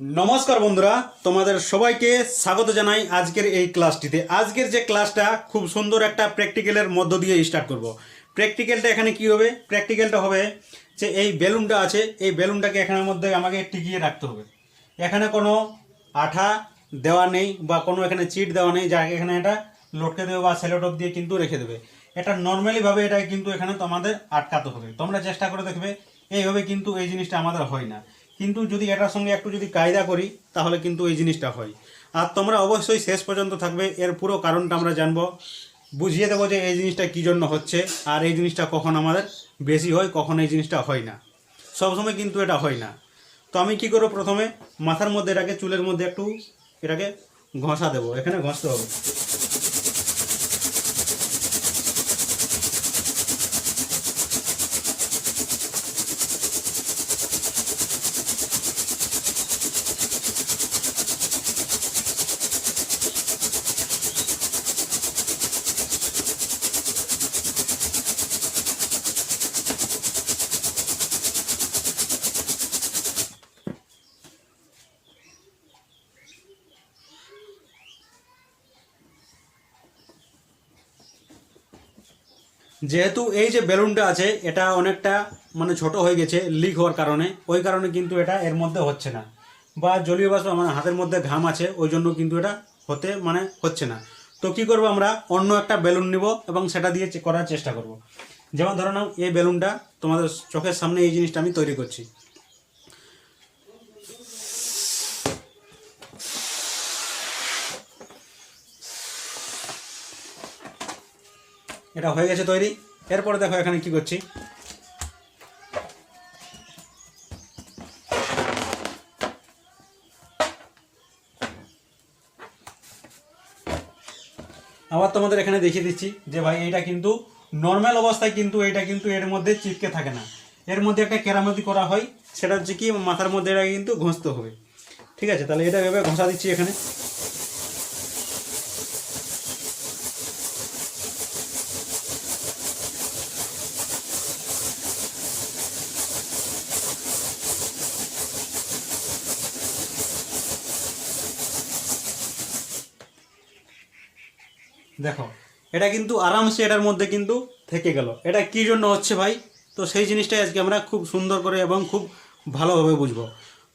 নমস্কার বন্ধুরা, তোমাদের সবাইকে স্বাগত জানাই আজকের এই ক্লাসটিতে। আজকের যে ক্লাসটা, খুব সুন্দর একটা প্র্যাকটিক্যালের মধ্য দিয়ে স্টার্ট করব। প্র্যাকটিক্যালটা এখানে কি হবে? প্র্যাকটিক্যালটা হবে যে এই বেলুনটা আছে, এই বেলুনটাকে এখানের মধ্যে আমাকে টিকিয়ে রাখতে হবে। এখানে কোনো আঠা দেওয়া নেই বা কোনো এখানে চিট দেওয়া নেই, যাকে এখানে এটা লটকে দেবে বা সেলোটপ দিয়ে কিন্তু রেখে দেবে। এটা নর্মালিভাবে এটা কিন্তু এখানে তোমাদের আটকাতে হবে। তোমরা চেষ্টা করে দেখবে, এইভাবে কিন্তু এই জিনিসটা আমাদের হয় না। কিন্তু যদি এটার সঙ্গে একটু যদি কায়দা করি, তাহলে কিন্তু এই জিনিসটা হয়। আর তোমরা অবশ্যই শেষ পর্যন্ত থাকবে, এর পুরো কারণটা আমরা জানব। বুঝিয়ে দেবো যে এই জিনিসটা কী জন্য হচ্ছে, আর এই জিনিসটা কখন আমাদের বেশি হয়, কখন এই জিনিসটা হয় না। সবসময় কিন্তু এটা হয় না। তো আমি কি করব প্রথমে? মাথার মধ্যে এটাকে, চুলের মধ্যে একটু এটাকে ঘষা দেবো। এখানে ঘষতে হবে। যেহেতু এই যে বেলুনটা আছে, এটা অনেকটা মানে ছোট হয়ে গেছে লিক হওয়ার কারণে। ওই কারণে কিন্তু এটা এর মধ্যে হচ্ছে না। বা জলীয় বাষ্প মানে হাতের মধ্যে ঘাম আছে, ওই জন্য কিন্তু এটা হতে মানে হচ্ছে না। তো কি করব আমরা? অন্য একটা বেলুন নিব এবং সেটা দিয়ে করার চেষ্টা করব। যেমন ধরে নাও, এই বেলুনটা তোমাদের চোখের সামনে এই জিনিসটা আমি তৈরি করছি। এটা হয়ে গেছে তৈরি। এরপরে দেখো এখানে কি করছি। আবার তোমাদের এখানে দেখিয়ে দিচ্ছি যে ভাই, এইটা কিন্তু নর্মাল অবস্থায় কিন্তু এটা কিন্তু এর মধ্যে চিপকে থাকে না। এর মধ্যে একটা কেরামতি করা হয়, সেটা হচ্ছে কি মাথার মধ্যে এটা কিন্তু ঘষতে হবে। ঠিক আছে, তাহলে এটা এভাবে ঘষা দিচ্ছি এখানে। দেখো, এটা কিন্তু আরামসে এটার মধ্যে কিন্তু থেকে গেল। এটা কি জন্য হচ্ছে ভাই? তো সেই জিনিসটাই আজকে আমরা খুব সুন্দর করে এবং খুব ভালোভাবে বুঝব।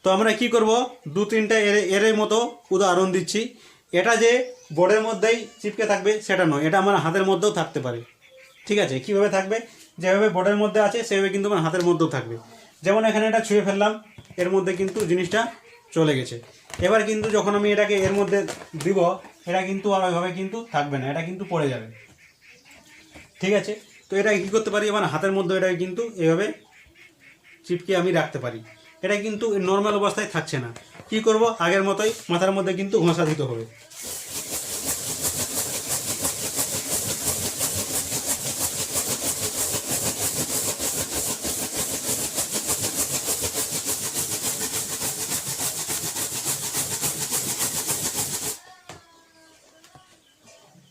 তো আমরা কি করব? দু তিনটা এর এর মতো উদাহরণ দিচ্ছি। এটা যে বোর্ডের মধ্যেই চিপকে থাকবে, সেটা নয়। এটা আমার হাতের মধ্যেও থাকতে পারে। ঠিক আছে? কীভাবে থাকবে? যেভাবে বোর্ডের মধ্যে আছে, সেভাবে কিন্তু আমার হাতের মধ্যেও থাকবে। যেমন এখানে এটা ছুঁয়ে ফেললাম, এর মধ্যে কিন্তু জিনিসটা চলে গেছে। এবার কিন্তু যখন আমি এটাকে এর মধ্যে দিব এটা কিন্তু আর ওইভাবে কিন্তু থাকবে না, এটা কিন্তু পড়ে যাবে। ঠিক আছে? তো এটা কী করতে পারি? আমার হাতের মধ্যে এটা কিন্তু এভাবে চিপকে আমি রাখতে পারি। এটা কিন্তু নর্মাল অবস্থায় থাকছে না। কি করব? আগের মতোই মাথার মধ্যে কিন্তু ঘষা দিতে হবে।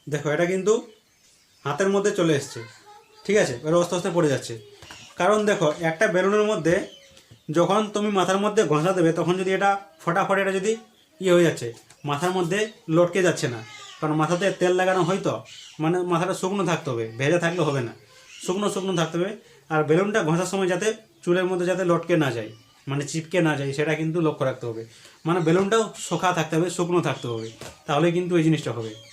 দেখো, এটা কিন্তু হাতের মধ্যে চলে এসছে। ঠিক আছে? এবার আস্তে আস্তে পড়ে যাচ্ছে। কারণ দেখো, একটা বেলুনের মধ্যে যখন তুমি মাথার মধ্যে ঘষা দেবে, তখন যদি এটা ফটাফট এটা যদি ইয়ে হয়ে যাচ্ছে, মাথার মধ্যে লটকে যাচ্ছে না। কারণ মাথাতে তেল লাগানো হয় তো মানে মাথাটা শুকনো থাকতে হবে, ভেজা থাকলে হবে না। শুকনো শুকনো থাকতে হবে। আর বেলুনটা ঘষার সময় যাতে চুলের মধ্যে যাতে লটকে না যায় মানে চিপকে না যায়, সেটা কিন্তু লক্ষ্য রাখতে হবে। মানে বেলুনটাও শোকা থাকতে হবে, শুকনো থাকতে হবে। তাহলে কিন্তু এই জিনিসটা হবে।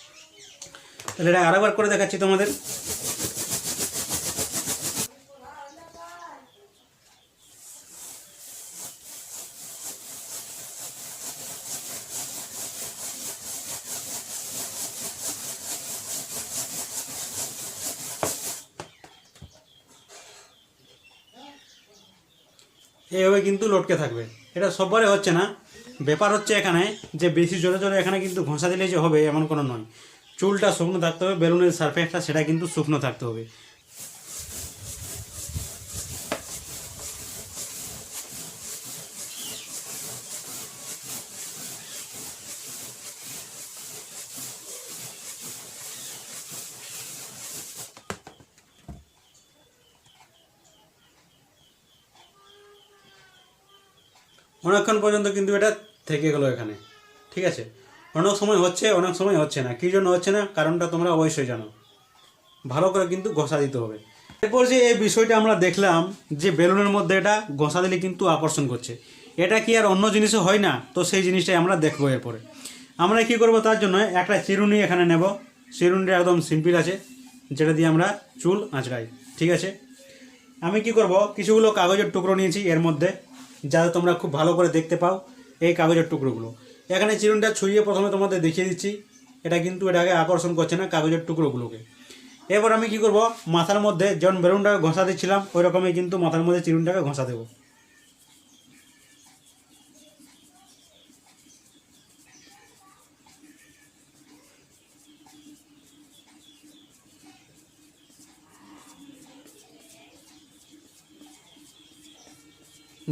তাহলে এটা আরেকবার করে দেখাচ্ছি তোমাদের। এইভাবে কিন্তু লটকে থাকবে। এটা সববারে হচ্ছে না। ব্যাপার হচ্ছে এখানে যে বেশি জোরে জোরে এখানে কিন্তু ঘষা দিলে যে হবে, এমন কোনো নয়। চুলটা শুকনো থাকতে হবে, বেলুনের সারফেসটা সেটা কিন্তু শুকনো থাকতে হবে। অনেকক্ষণ পর্যন্ত কিন্তু এটা থেকে গেলো এখানে, ঠিক আছে? অনেক সময় হচ্ছে, অনেক সময় হচ্ছে না। কী জন্য হচ্ছে না? কারণটা তোমরা অবশ্যই জানো। ভালো করে কিন্তু ঘষা দিতে হবে। এরপর যে এই বিষয়টা আমরা দেখলাম, যে বেলুনের মধ্যে এটা ঘষা দিলে কিন্তু আকর্ষণ করছে। এটা কি আর অন্য জিনিসও হয় না? তো সেই জিনিসটাই আমরা দেখব এরপরে। আমরা কি করব তার জন্য একটা চিরুনি এখানে নেব। চিরুনিটা একদম সিম্পল আছে, যেটা দিয়ে আমরা চুল আঁচড়াই। ঠিক আছে? আমি কি করব? কিছুগুলো কাগজের টুকরো নিয়েছি এর মধ্যে, যাতে তোমরা খুব ভালো করে দেখতে পাও এই কাগজের টুকরোগুলো। এখানে চিরুনটা ছুঁয়ে প্রথমে তোমাদের দেখিয়ে দিচ্ছি। এটা কিন্তু এটাকে আকর্ষণ করছে না কাগজের টুকরোগুলোকে। এরপর আমি কি করব? মাথার মধ্যে যেমন বেলুনটাকে ঘষা দিচ্ছিলাম ওই রকমই কিন্তু মাথার মধ্যে চিরুনটাকে ঘষা দেবো।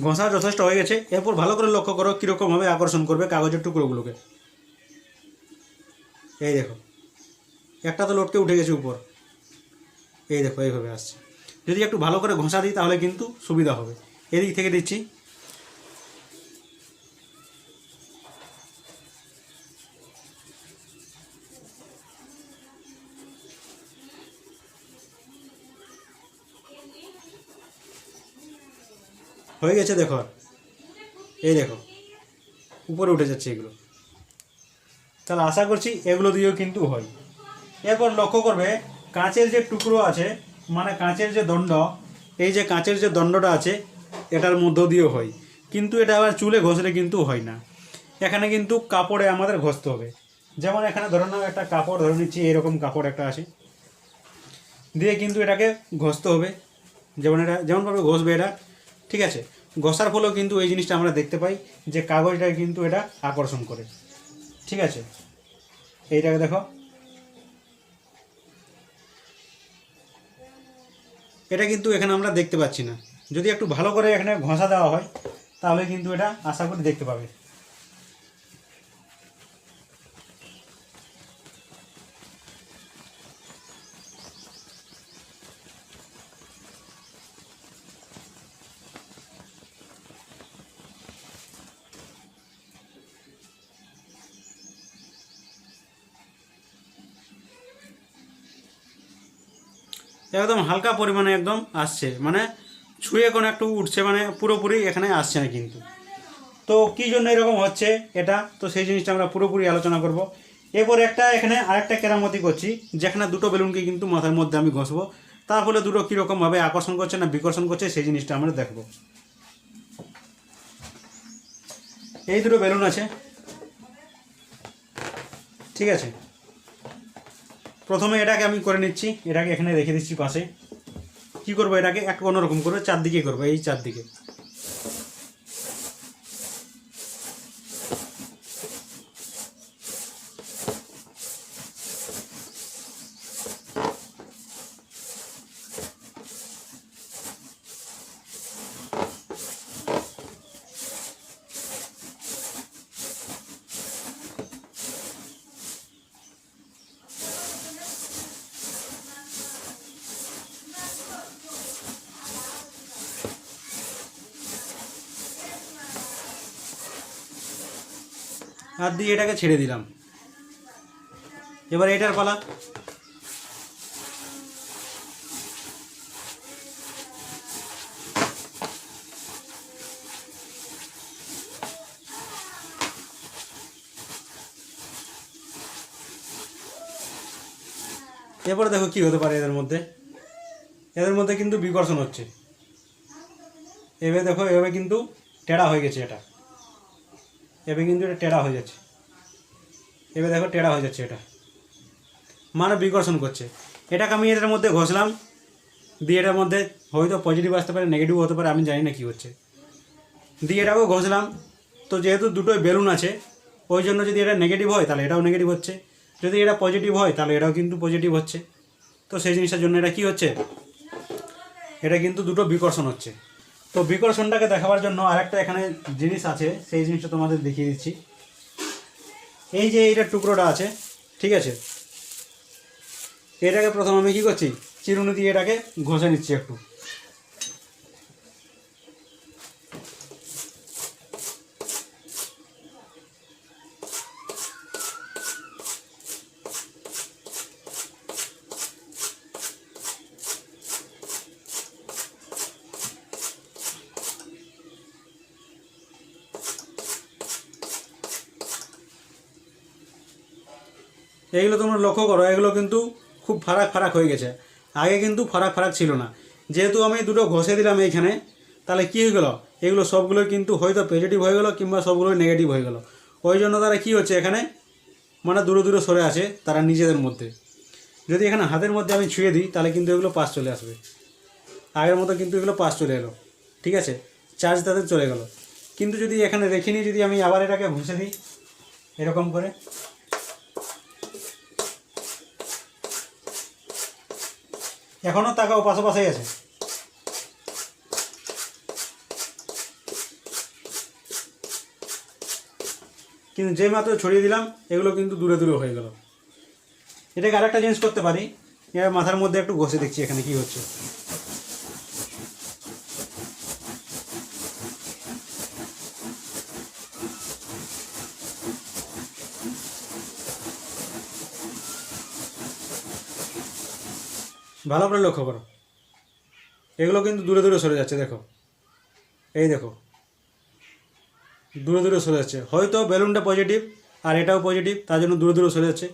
ঘষা যথেষ্ট হয়ে গেছে। এরপর ভালো করে লক্ষ্য করো কীরকমভাবে আকর্ষণ করবে কাগজের টুকরোগুলোকে। এই দেখো, একটা তো লটকে উঠে গেছে উপর। এই দেখো, এইভাবে আসছে। যদি একটু ভালো করে ঘষা দিই তাহলে কিন্তু সুবিধা হবে। এদিক থেকে দিচ্ছি। হয়ে গেছে দেখো। এই দেখো, উপরে উঠে যাচ্ছে এগুলো। তাহলে আশা করছি এগুলো দিয়েও কিন্তু হয়। এরপর লক্ষ্য করবে, কাঁচের যে টুকরো আছে মানে কাঁচের যে দণ্ড, এই যে কাঁচের যে দণ্ডটা আছে, এটার মধ্য দিয়েও হয়। কিন্তু এটা আবার চুলে ঘষলে কিন্তু হয় না। এখানে কিন্তু কাপড়ে আমাদের ঘষতে হবে। যেমন এখানে ধরে নাও একটা কাপড়, ধরে নিচ্ছি এরকম কাপড় একটা আছে। দিয়ে কিন্তু এটাকে ঘষতে হবে। যেমন এটা, যেমনভাবে ঘষবে এটা ঠিক আছে? ঘষার ফলেও কিন্তু এই জিনিসটা আমরা দেখতে পাই যে কাগজটা কিন্তু এটা আকর্ষণ করে। ঠিক আছে? এইটাকে দেখো। এটা কিন্তু এখানে আমরা দেখতে পাচ্ছি না। যদি একটু ভালো করে এখানে ঘষা দেওয়া হয়, তাহলে কিন্তু এটা আশা করি দেখতে পাবে। একদম হালকা পরিমাণে একদম আসছে। মানে ছুঁয়ে কোনো একটু উঠছে মানে পুরোপুরি এখানে আসছে না কিন্তু। তো কী জন্য এরকম হচ্ছে এটা? তো সেই জিনিসটা আমরা পুরোপুরি আলোচনা করব। এরপর একটা এখানে আরেকটা কেরামতি করছি, যেখানে দুটো বেলুনকে কিন্তু মাথার মধ্যে আমি ঘষবো। তার ফলে দুটো কীরকমভাবে আকর্ষণ করছে না বিকর্ষণ করছে, সেই জিনিসটা আমরা দেখব। এই দুটো বেলুন আছে। ঠিক আছে? প্রথমে এটাকে আমি করে নিচ্ছি, এটাকে এখানে রেখে দিচ্ছি পাশে। কি করব এটাকে? এক অন্যরকম করে চারদিকে করব, এই চারদিকে। আর দিয়ে এটাকে ছেড়ে দিলাম। এবার এটার পালা। এরপরে দেখো কি হতে পারে এদের মধ্যে। এদের মধ্যে কিন্তু বিকর্ষণ হচ্ছে। এভাবে দেখো, এভাবে কিন্তু টেড়া হয়ে গেছে এটা। এবার কিন্তু এটা টেড়া হয়ে যাচ্ছে। এবার দেখো টেড়া হয়ে যাচ্ছে এটা। মানে বিকর্ষণ করছে। এটাকে আমি এটার মধ্যে ঘষলাম, দিয়ে এটার মধ্যে হয়তো পজিটিভ আসতে পারে নেগেটিভ হতে পারে, আমি জানি না কী হচ্ছে। দিয়ে এটাকেও ঘষলাম। তো যেহেতু দুটোই বেলুন আছে, ওই জন্য যদি এটা নেগেটিভ হয়, তাহলে এটাও নেগেটিভ হচ্ছে। যদি এটা পজিটিভ হয়, তাহলে এটাও কিন্তু পজিটিভ হচ্ছে। তো সেই জিনিসটার জন্য এটা কী হচ্ছে? এটা কিন্তু দুটো বিকর্ষণ হচ্ছে। তো বিকর্ষণটাকে দেখাবার জন্য আরেকটা এখানে জিনিস আছে, সেই জিনিসটা তোমাদের দেখিয়ে দিচ্ছি। এই যে এইটার টুকরোটা আছে, ঠিক আছে? এটাকে প্রথমে আমি কী করছি? চিরুনি দিয়ে এটাকে ঘষে নিচ্ছি একটু এইগুলো তোমরা লক্ষ্য করো, এগুলো কিন্তু খুব ফারাক ফারাক হয়ে গেছে। আগে কিন্তু ফারাক ফারাক ছিল না। যেহেতু আমি দুটো ঘষে দিলাম এইখানে, তাহলে কী হয়ে গেলো? এগুলো সবগুলো কিন্তু হয়তো পজিটিভ হয়ে গেলো কিংবা সবগুলো নেগেটিভ হয়ে গেলো। ওই জন্য তারা কী হচ্ছে এখানে? মানে দূরে দূরে সরে আছে তারা নিজেদের মধ্যে। যদি এখানে হাতের মধ্যে আমি ছুঁয়ে দিই, তাহলে কিন্তু এগুলো পাস চলে আসবে। আগের মতো কিন্তু এগুলো পাস চলে এলো। ঠিক আছে? চার্জ তাদের চলে গেল। কিন্তু যদি এখানে রেখে নিই, যদি আমি আবার এটাকে ঘষে দিই, এরকম করে। এখনও তাকাও পাশাপাশি আছে কিন্তু যে মাত্র ছড়িয়ে দিলাম, এগুলো কিন্তু দূরে দূরে হয়ে গেল। এটাকে আরেকটা জিনিস করতে পারি। এবার মাথার মধ্যে একটু ঘষে দেখছি এখানে কি হচ্ছে। ভালো করে লক্ষ্য করো। এগুলো কিন্তু দূরে দূরে সরে যাচ্ছে, দেখো। এই দেখো। দূরে দূরে সরে যাচ্ছে। হয়তো বেলুনটা পজিটিভ আর এটাও পজিটিভ তার জন্য দূরে দূরে সরে যাচ্ছে।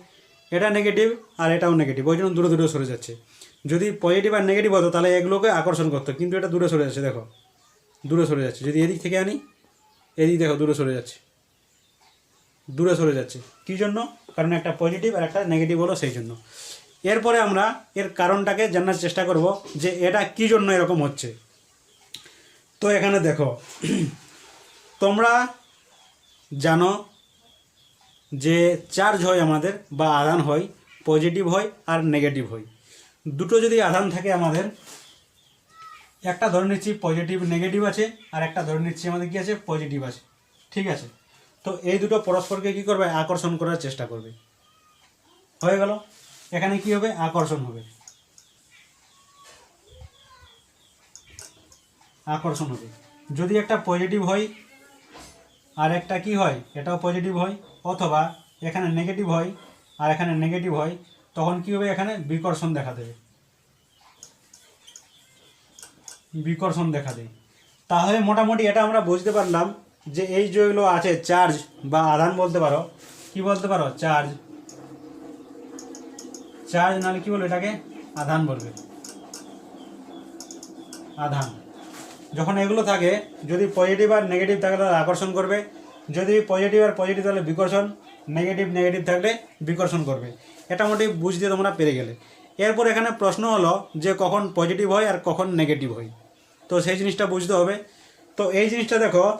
এটা নেগেটিভ আর এটাও নেগেটিভ ওই জন্য দূরে দূরে সরে যাচ্ছে। যদি পজিটিভ আর নেগেটিভ হতো, তাহলে এগুলোকে আকর্ষণ করতো, কিন্তু এটা দূরে সরে যাচ্ছে, দেখো। দূরে সরে যাচ্ছে। যদি এদিক থেকে আনি, এদিক দেখো, দূরে সরে যাচ্ছে। দূরে সরে যাচ্ছে। কী জন্য? কারণ একটা পজিটিভ আর একটা নেগেটিভ হলো সেই জন্য। এরপরে আমরা এর কারণটাকে জানার চেষ্টা করব যে এটা কী জন্য এরকম হচ্ছে। তো এখানে দেখো, তোমরা জানো যে চার্জ হয় আমাদের বা আধান হয় পজিটিভ হয় আর নেগেটিভ হয়। দুটো যদি আধান থাকে আমাদের, একটা ধরে নিচ্ছি পজিটিভ নেগেটিভ আছে, আর একটা ধরে নিচ্ছি আমাদের কী আছে পজিটিভ আছে। ঠিক আছে? তো এই দুটো পরস্পরকে কি করবে? আকর্ষণ করার চেষ্টা করবে। হয়ে গেল? এখানে কি হবে? আকর্ষণ হবে। আকর্ষণ হবে। যদি একটা পজিটিভ হয়, আর একটা কি হয়? এটাও পজিটিভ হয়, অথবা এখানে নেগেটিভ হয়, আর এখানে নেগেটিভ হয়, তখন কি হবে? এখানে বিকর্ষণ দেখা দেবে। বিকর্ষণ দেখা দেয়। তাহলে মোটামুটি এটা আমরা বুঝতে পারলাম যে এই যেগুলো আছে চার্জ বা আধান বলতে পারো। কি বলতে পারো? চার্জ চার্জ নাহলে কি বলব এটাকে? আধান বলবে। আধান। যখন এগুলো থাকে, যদি পজিটিভ আর নেগেটিভ থাকলে তাহলে আকর্ষণ করবে। যদি পজিটিভ আর পজিটিভ তাহলে বিকর্ষণ। নেগেটিভ নেগেটিভ থাকলে বিকর্ষণ করবে। এটা মোটামুটি বুঝতে তোমরা পেরে গেলে। এরপর এখানে প্রশ্ন হলো যে কখন পজিটিভ হয় আর কখন নেগেটিভ হয়। তো সেই জিনিসটা বুঝতে হবে। তো এই জিনিসটা দেখো,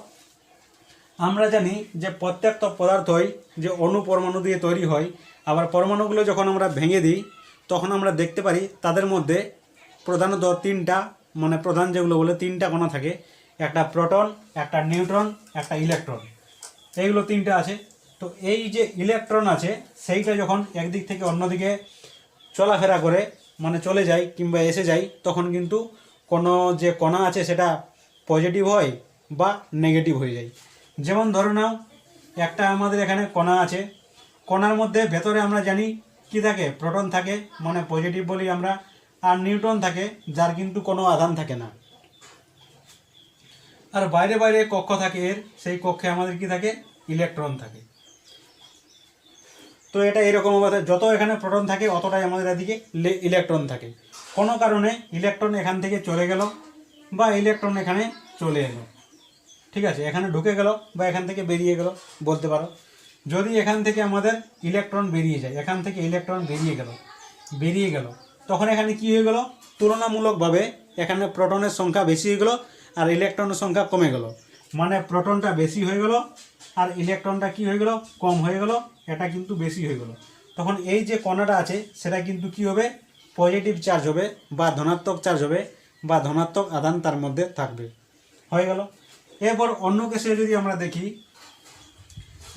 আমরা জানি যে প্রত্যেকটা পদার্থই যে অণু, পরমাণু দিয়ে তৈরি হয় আবার পরমাণুগুলো যখন আমরা ভেঙে দিই, তখন আমরা দেখতে পারি তাদের মধ্যে প্রধানত তিনটা মানে প্রধান যেগুলো বলে তিনটা কণা থাকে। একটা প্রোটন, একটা নিউট্রন, একটা ইলেকট্রন। এইগুলো তিনটা আছে। তো এই যে ইলেকট্রন আছে, সেইটা যখন একদিক থেকে অন্যদিকে চলাফেরা করে মানে চলে যায় কিংবা এসে যায়, তখন কিন্তু কোনো যে কণা আছে সেটা পজিটিভ হয় বা নেগেটিভ হয়ে যায়। যেমন ধরে নাও, একটা আমাদের এখানে কণা আছে কণার মধ্যে, ভেতরে আমরা জানি কি থাকে, প্রোটন থাকে মানে পজিটিভ বলি আমরা, আর নিউট্রন থাকে, যার কিন্তু কোনো আধান থাকে না। আর বাইরে বাইরে কক্ষ থাকে এর, সেই কক্ষে আমাদের কি থাকে? ইলেকট্রন থাকে। তো এটা এরকম অবস্থায় যত এখানে প্রোটন থাকে, অতটাই আমাদের এদিকে ইলেকট্রন থাকে। কোনো কারণে ইলেকট্রন এখান থেকে চলে গেল, বা ইলেকট্রন এখানে চলে এলো। ঠিক আছে, এখানে ঢুকে গেল, বা এখান থেকে বেরিয়ে গেল, বলতে পারো। যদি এখান থেকে আমাদের ইলেকট্রন বেরিয়ে যায়, এখান থেকে ইলেকট্রন বেরিয়ে গেল বেরিয়ে গেল, তখন এখানে কি হয়ে গেল? তুলনামূলকভাবে এখানে প্রোটনের সংখ্যা বেশি হয়ে গেল আর ইলেকট্রনের সংখ্যা কমে গেল। মানে প্রোটনটা বেশি হয়ে গেল আর ইলেকট্রনটা কি হয়ে গেল? কম হয়ে গেল, এটা কিন্তু বেশি হয়ে গেল। তখন এই যে কণাটা আছে, সেটা কিন্তু কি হবে? পজিটিভ চার্জ হবে বা ধনাত্মক চার্জ হবে বা ধনাত্মক আদান তার মধ্যে থাকবে। হয়ে গেল। এরপর অন্য কেসে যদি আমরা দেখি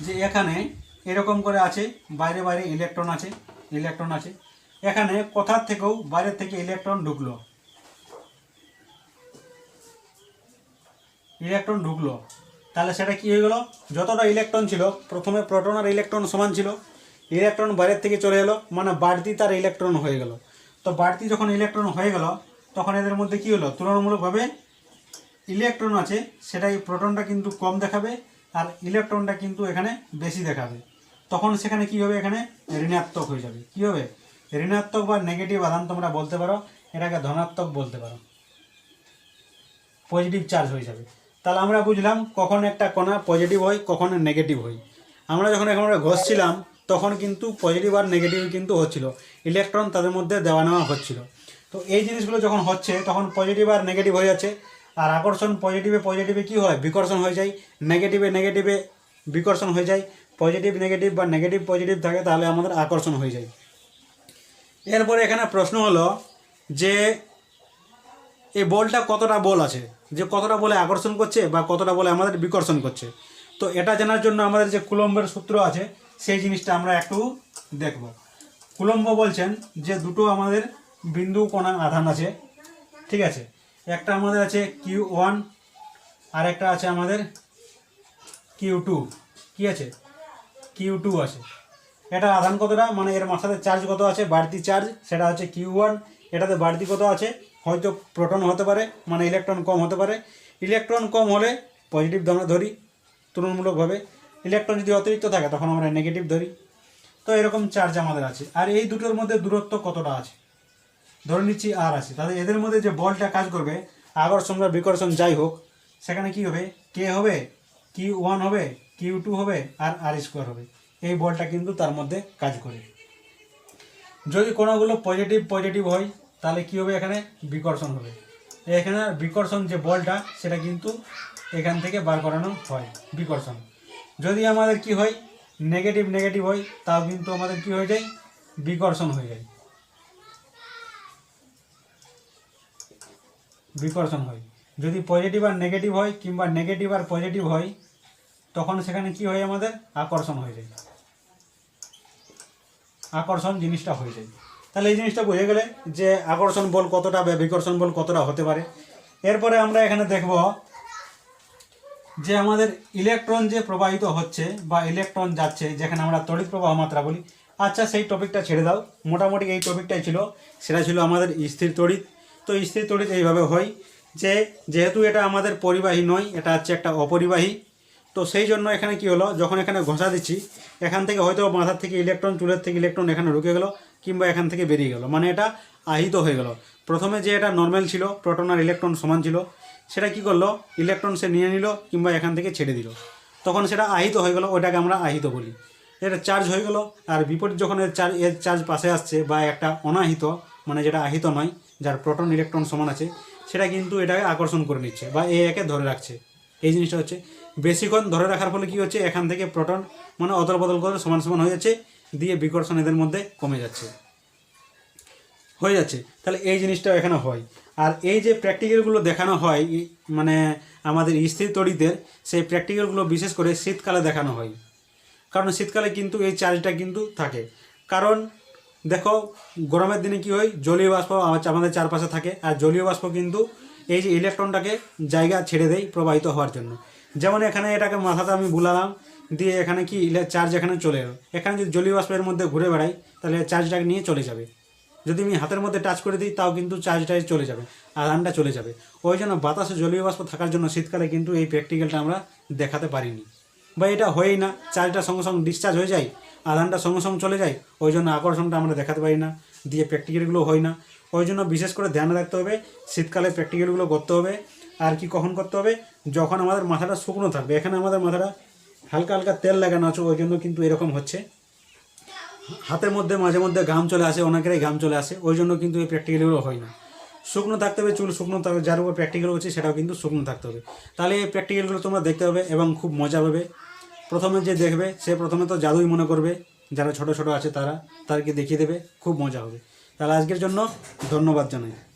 যে এখানে এরকম করে আছে, বাইরে বাইরে ইলেকট্রন আছে ইলেকট্রন আছে। এখানে কোথার থেকেও বাইরের থেকে ইলেকট্রন ঢুকলো। ইলেকট্রন ঢুকলো। তাহলে সেটা কি হয়ে গেল? যতটা ইলেকট্রন ছিল, প্রথমে প্রোটন আর ইলেকট্রন সমান ছিল। ইলেকট্রন বাইরের থেকে চলে এলো মানে বাড়তি তার ইলেকট্রন হয়ে গেল। তো বাড়তি যখন ইলেকট্রন হয়ে গেল, তখন এদের মধ্যে কি হলো? তুলনামূলকভাবে ইলেকট্রন আছে সেটাই প্রোটনটা কিন্তু কম দেখাবে। আর ইলেকট্রনটা কিন্তু এখানে বেশি দেখাবে তখন সেখানে কি হবে? এখানে ঋণাত্মক হয়ে যাবে। কি হবে? ঋণাত্মক বা নেগেটিভ আধান তোমরা বলতে পারো। এটাকে ধনাত্মক বলতে পারো। পজিটিভ চার্জ হয়ে যাবে। তাহলে আমরা বুঝলাম কখন একটা কণা পজিটিভ হয়, কখন নেগেটিভ হয়। আমরা যখন এখন আমরা ঘষছিলাম, তখন কিন্তু পজিটিভ আর নেগেটিভ কিন্তু হচ্ছিল। ইলেকট্রন তাদের মধ্যে দেওয়া নেওয়া হচ্ছিল। তো এই জিনিসগুলো যখন হচ্ছে, তখন পজিটিভ আর নেগেটিভ হয়ে যাচ্ছে। আর আকর্ষণ পজিটিভে পজিটিভে কি হয়? বিকর্ষণ হয়ে যায়। নেগেটিভে নেগেটিভে বিকর্ষণ হয়ে যায়। পজিটিভ নেগেটিভ বা নেগেটিভ পজিটিভ থাকে, তাহলে আমাদের আকর্ষণ হয়ে যায়। এরপরে এখানে প্রশ্ন হলো যে এই বলটা কতটা বল আছে? যে কতটা বলে আকর্ষণ করছে বা কতটা বলে আমাদের বিকর্ষণ করছে? তো এটা জানার জন্য আমাদের যে কুলম্বের সূত্র আছে, সেই জিনিসটা আমরা একটু দেখব। কুলম্ব বলছেন যে দুটো আমাদের বিন্দু কোণা আধান আছে। ঠিক আছে? একটা আমাদের আছে কিউ ওয়ান আর একটা আছে আমাদের কিউ টু কি আছে? কিউ টু আছে। এটা আধান কতটা? মানে এর মাথাতে চার্জ কত আছে? বাড়তি চার্জ সেটা হচ্ছে কিউ ওয়ান এটাতে বাড়তি কত আছে? হয়তো প্রোটন হতে পারে মানে ইলেকট্রন কম হতে পারে। ইলেকট্রন কম হলে পজিটিভ আমরা ধরি তুলনামূলকভাবে। ইলেকট্রন যদি অতিরিক্ত থাকে, তখন আমরা নেগেটিভ ধরি। তো এরকম চার্জ আমাদের আছে। আর এই দুটোর মধ্যে দূরত্ব কতটা আছে? ধরে নিচ্ছি আর আছে। তাহলে এদের মধ্যে যে বলটা কাজ করবে আকর্ষণ বা বিকর্ষণ যাই হোক, সেখানে কি হবে? কে হবে কিউ ওয়ান হবে কিউ টু হবে, আর আর স্কোয়ার হবে। এই বলটা কিন্তু তার মধ্যে কাজ করে। যদি কোনোগুলো পজিটিভ পজিটিভ হয়, তাহলে কি হবে এখানে? বিকর্ষণ হবে। এখানে বিকর্ষণ যে বলটা, সেটা কিন্তু এখান থেকে বার করানো হয়, বিকর্ষণ। যদি আমাদের কি হয়? নেগেটিভ নেগেটিভ হয়, তাও কিন্তু আমাদের কি হয়ে যায়? বিকর্ষণ হয়ে যায়। বিকর্ষণ হয়। যদি পজিটিভ আর নেগেটিভ হয় কিংবা নেগেটিভ আর পজিটিভ হয়, তখন সেখানে কি হয় আমাদের? আকর্ষণ হয়ে যায়। আকর্ষণ জিনিসটা হয়ে যায়। তাহলে এই জিনিসটা বুঝে গেলে যে আকর্ষণ বল কতটা বা বিকর্ষণ বল কতটা হতে পারে। এরপরে আমরা এখানে দেখব যে আমাদের ইলেকট্রন যে প্রবাহিত হচ্ছে বা ইলেকট্রন যাচ্ছে, যেখানে আমরা তড়িৎ প্রবাহ মাত্রা বলি। আচ্ছা সেই টপিকটা ছেড়ে দাও। মোটামুটি এই টপিকটাই ছিল। সেটা ছিল আমাদের স্থির তড়িৎ। তো স্থির তড়িৎ এইভাবে হয় যে, যেহেতু এটা আমাদের পরিবাহী নয়, এটা হচ্ছে একটা অপরিবাহী, তো সেই জন্য এখানে কি হলো, যখন এখানে ঘষা দিচ্ছি, এখান থেকে হয়তো মাথার থেকে ইলেকট্রন চুলের থেকে ইলেকট্রন এখানে ঢুকে গেল, কিংবা এখান থেকে বেরিয়ে গেল মানে এটা আহিত হয়ে গেল। প্রথমে যে এটা নর্মাল ছিল প্রোটন আর ইলেকট্রন সমান ছিল, সেটা কি করল ইলেকট্রন সে নিয়ে নিল, কিংবা এখান থেকে ছেড়ে দিল। তখন সেটা আহিত হয়ে গেল, ওটাকে আমরা আহিত বলি। এটা চার্জ হয়ে গেল, আর বিপরীত যখন এর চার্জ এর চার্জ পাশে আসছে, বা একটা অনাহিত মানে যেটা আহিত নয় যার প্রোটন ইলেকট্রন সমান আছে, সেটা কিন্তু এটাকে আকর্ষণ করে নিচ্ছে বা এ একে ধরে রাখছে। এই জিনিসটা হচ্ছে, বেশিক্ষণ ধরে রাখার ফলে কি হচ্ছে, এখান থেকে প্রোটন মানে অদল বদল করে সমান সমান হয়ে যাচ্ছে, দিয়ে বিকর্ষণ এদের মধ্যে কমে যাচ্ছে। হয়ে যাচ্ছে। তাহলে এই জিনিসটা এখানে হয়। আর এই যে প্র্যাকটিক্যালগুলো দেখানো হয় মানে আমাদের স্থির তড়িতের, সেই প্র্যাকটিক্যালগুলো বিশেষ করে শীতকালে দেখানো হয়। কারণ শীতকালে কিন্তু এই চার্জটা কিন্তু থাকে। কারণ দেখো, গরমের দিনে কি হয়, জলীয় বাষ্প আমাদের চারপাশে থাকে, আর জলীয় বাষ্প কিন্তু এই যে ইলেকট্রনটাকে জায়গা ছেড়ে দেয় প্রবাহিত হওয়ার জন্য। যেমন এখানে এটাকে মাথাতে আমি বুলালাম, দিয়ে এখানে কি চার্জ এখানে চলে এলো। এখানে যদি জলীয় বাষ্পের মধ্যে ঘুরে বেড়াই, তাহলে চার্জটাকে নিয়ে চলে যাবে। যদি আমি হাতের মধ্যে টাচ করে দিই, তাও কিন্তু চার্জটা চলে যাবে আধানটা চলে যাবে। ওই জন্য বাতাসে জলীয় বাষ্প থাকার জন্য শীতকালে কিন্তু এই প্র্যাকটিক্যালটা আমরা দেখাতে পারিনি। বা এটা হয়ই না। চার্জটা সঙ্গে সঙ্গে ডিসচার্জ হয়ে যায়, আধানটা সঙ্গে সঙ্গে চলে যায়, ওই জন্য আকর্ষণটা আমরা দেখাতে পারি না, দিয়ে প্র্যাকটিক্যালগুলো হয় না। ওই জন্য বিশেষ করে ধ্যান রাখতে হবে, শীতকালে প্র্যাকটিক্যালগুলো করতে হবে, আর কি কখন করতে হবে, যখন আমাদের মাথাটা শুকনো থাকবে, এখানে আমাদের মাথাটা হালকা হালকা তেল লাগানো আছে, ওই জন্য কিন্তু এরকম হচ্ছে। হাতের মধ্যে মাঝে মধ্যে ঘাম চলে আসে, অনেকেরই ঘাম চলে আসে, ওই জন্য কিন্তু এই প্র্যাকটিক্যালগুলো হয় না। শুকনো থাকতে হবে, চুল শুকনো থাকবে, যার উপর প্র্যাকটিক্যাল হচ্ছে, সেটাও কিন্তু শুকনো থাকতে হবে। তাহলে এই প্র্যাকটিক্যালগুলো তোমরা দেখতে হবে এবং খুব মজা পাবে। প্রথমে যে দেখবে, সে প্রথমে তো জাদুই মনে করবে, যারা ছোট ছোট আছে তারা, তাদেরকে দেখিয়ে দেবে, খুব মজা হবে। তাহলে আজকের জন্য ধন্যবাদ জানাই।